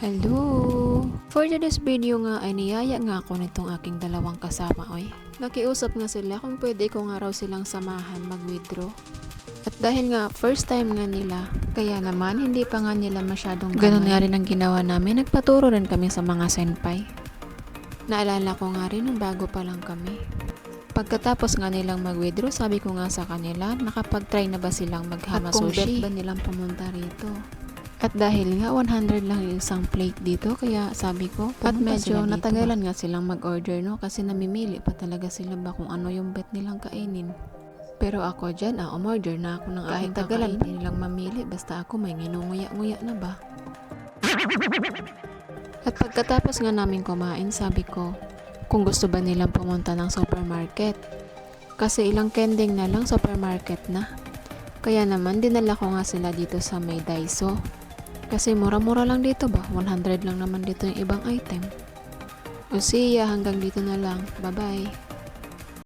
Hello! For today's video nga ay niyaya nga ako nitong aking dalawang kasama oy. Nakiusap nga sila kung pwede ko nga raw silang samahan mag-withdraw. At dahil nga first time nga nila, kaya naman hindi pa nga nila masyadong Ganun nga rin ang ginawa namin, nagpaturo rin kami sa mga senpai. Naalala ko nga rin nung bago pa lang kami. Pagkatapos nga nilang mag-withdraw, sabi ko nga sa kanila, nakapag-try na ba silang maghama At kung sushi? ba nilang pumunta rito? At dahil nga 100 lang yung isang plate dito, kaya sabi ko, at medyo natagalan nga silang mag-order no, kasi namimili pa talaga sila ba kung ano yung bet nilang kainin. Pero ako dyan, ah, umorder na ako ng kahit tagalan nilang mamili, basta ako may nginunguya-nguya na ba. At pagkatapos nga namin kumain, sabi ko, kung gusto ba nilang pumunta ng supermarket. Kasi ilang kending na lang supermarket na. Kaya naman dinala ko nga sila dito sa may Daiso. Kasi mura-mura lang dito ba? 100 lang naman dito yung ibang item. O siya, hanggang dito na lang. Bye-bye.